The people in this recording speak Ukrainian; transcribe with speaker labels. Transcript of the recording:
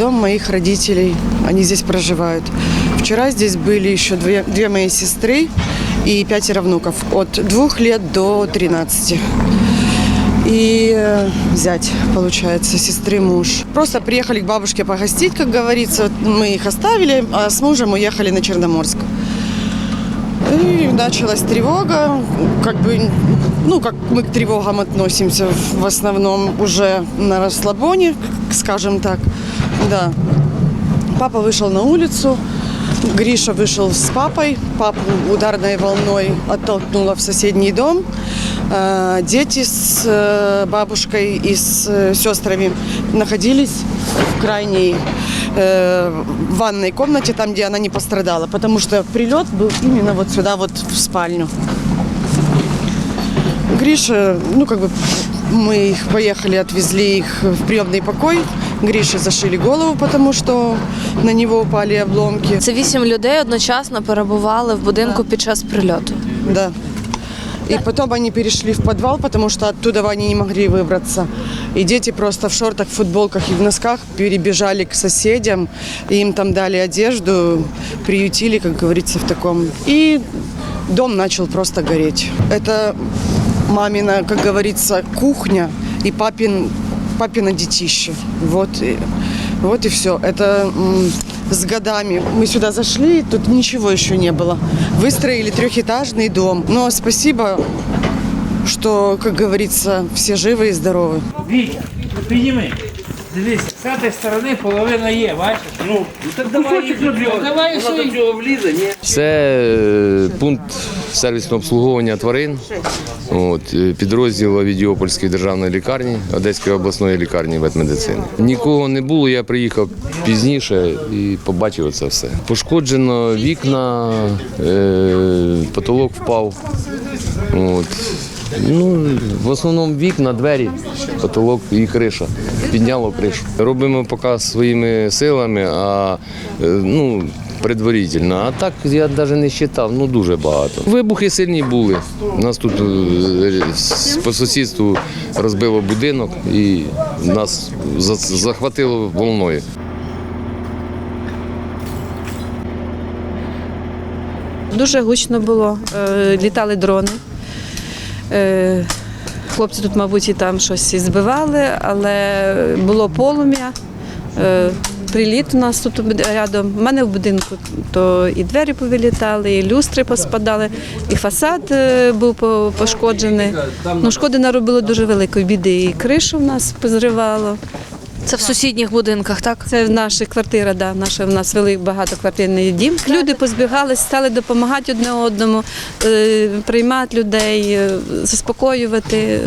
Speaker 1: дом моих родителей. Они здесь проживают. Вчера здесь были еще две, две мои сестры и пятеро внуков от двух лет до 13. И э, зять, получается, сестры муж. Просто приехали к бабушке погостить, как говорится. Мы их оставили, а с мужем уехали на Черноморск. И началась тревога, как бы, ну, как мы к тревогам относимся, в основном уже на расслабоне, скажем так, да. Папа вышел на улицу, Гриша вышел с папой, папу ударной волной оттолкнуло в соседний дом. Э, Дети с э, бабушкой и с э, сестрами находились в крайней ванной комнате, там, где она не пострадала, потому что прилет был именно вот сюда, вот в спальню. Гриша, ну как бы мы их поехали, отвезли их в приемный покой. Грише зашили голову, потому что на него упали обломки.
Speaker 2: Це вісім людей одночасно перебували в будинку під час прильоту.
Speaker 1: Да. И потом они перешли в подвал, потому что оттуда они не могли выбраться. И дети просто в шортах, в футболках и в носках перебежали к соседям. И им там дали одежду, приютили, как говорится, в таком. И дом начал просто гореть. Это мамина, как говорится, кухня и папин, папина детище. Вот, и, вот и все. Это м, с годами. Мы сюда зашли, тут ничего еще не было. Выстроили трехэтажный дом. Но спасибо, что, как говорится, все живы и здоровы.
Speaker 3: Вітя, підніми. Дивися, з цієї сторони половина є, бачиш? Ну, так давай їх Давай все. цього влізе, ні?
Speaker 4: Це е, пункт сервісного обслуговування тварин. От, е, підрозділ Авідіопольської державної лікарні, Одеської обласної лікарні ветмедицини. Нікого не було, я приїхав пізніше і побачив це все. Пошкоджено вікна, е, потолок впав. От. Ну, в основному вікна, двері, потолок і криша. Підняло кришу. Робимо поки своїми силами, а е, ну, предварительно. А так я навіть не вважав, ну дуже багато. Вибухи сильні були. Нас тут е, по сусідству розбило будинок і нас захватило волною.
Speaker 5: Дуже гучно було, е, літали дрони. Е, Хлопці тут, мабуть, і там щось збивали, але було полум'я. Е, Приліт у нас тут рядом. У мене в будинку то і двері повилітали, і люстри поспадали, і фасад е, був пошкоджений. Ну, шкоди наробило дуже великої біди. І кришу в нас позривало.
Speaker 2: Це в сусідніх будинках, так?
Speaker 5: Це наша квартира, да, наша в нас великий багатоквартирний дім. Люди позбігались, стали допомагати одне одному, е, приймати людей, е, заспокоювати.